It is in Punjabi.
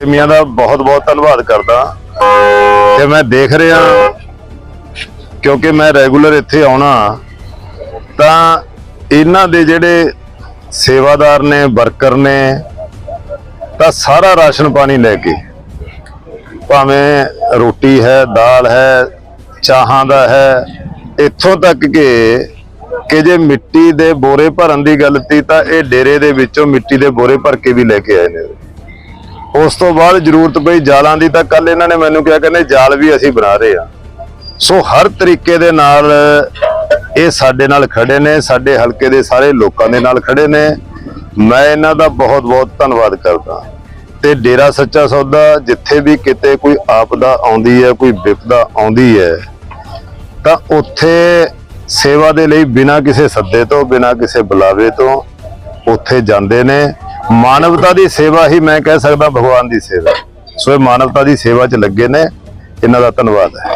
ਮੀਆਂ ਦਾ ਬਹੁਤ ਬਹੁਤ ਧੰਨਵਾਦ ਕਰਦਾ ਤੇ ਮੈਂ ਦੇਖ ਰਿਹਾ ਕਿਉਂਕਿ ਮੈਂ ਰੈਗੂਲਰ ਇੱਥੇ ਆਉਣਾ ਤਾਂ ਇਹਨਾਂ ਦੇ ਜਿਹੜੇ ਸੇਵਾਦਾਰ ਨੇ, ਵਰਕਰ ਨੇ, ਤਾਂ ਸਾਰਾ ਰਾਸ਼ਨ ਪਾਣੀ ਲੈ ਕੇ, ਭਾਵੇਂ ਰੋਟੀ ਹੈ, ਦਾਲ ਹੈ, ਚਾਹਾਂ ਦਾ ਹੈ, ਇੱਥੋਂ ਤੱਕ ਕਿ ਕਿ ਜੇ ਮਿੱਟੀ ਦੇ ਬੋਰੇ ਭਰਨ ਦੀ ਗੱਲ ਤੀ ਤਾਂ ਇਹ ਡੇਰੇ ਦੇ ਵਿੱਚੋਂ ਮਿੱਟੀ ਦੇ ਬੋਰੇ ਭਰ ਕੇ ਵੀ ਲੈ ਕੇ ਆਏ ਨੇ। ਉਸ ਤੋਂ ਬਾਅਦ ਜ਼ਰੂਰਤ ਪਈ ਜਾਲਾਂ ਦੀ ਤਾਂ ਕੱਲ ਇਹਨਾਂ ਨੇ ਮੈਨੂੰ ਕਿਹਾ ਕਹਿੰਦੇ ਜਾਲ ਵੀ ਅਸੀਂ ਬਣਾ ਰਹੇ ਆ ਸੋ ਹਰ ਤਰੀਕੇ ਦੇ ਨਾਲ ਇਹ ਸਾਡੇ ਨਾਲ ਖੜੇ ਨੇ, ਸਾਡੇ ਹਲਕੇ ਦੇ ਸਾਰੇ ਲੋਕਾਂ ਦੇ ਨਾਲ ਖੜੇ ਨੇ। ਮੈਂ ਇਹਨਾਂ ਦਾ ਬਹੁਤ ਬਹੁਤ ਧੰਨਵਾਦ ਕਰਦਾ ਤੇ ਡੇਰਾ ਸੱਚਾ ਸੌਦਾ ਜਿੱਥੇ ਵੀ ਕਿਤੇ ਕੋਈ ਆਪਦਾ ਆਉਂਦੀ ਹੈ, ਕੋਈ ਵਿਪਦਾ ਆਉਂਦੀ ਹੈ, ਤਾਂ ਉੱਥੇ ਸੇਵਾ ਦੇ ਲਈ ਬਿਨਾਂ ਕਿਸੇ ਸੱਦੇ ਤੋਂ, ਬਿਨਾਂ ਕਿਸੇ ਬੁਲਾਵੇ ਤੋਂ ਉੱਥੇ ਜਾਂਦੇ ਨੇ। ਮਾਨਵਤਾ ਦੀ ਸੇਵਾ ਹੀ ਮੈਂ ਕਹਿ ਸਕਦਾ ਭਗਵਾਨ ਦੀ ਸੇਵਾ। ਸੋ ਇਹ ਮਾਨਵਤਾ ਦੀ ਸੇਵਾ 'ਚ ਲੱਗੇ ਨੇ। ਇਹਨਾਂ ਦਾ ਧੰਨਵਾਦ ਹੈ।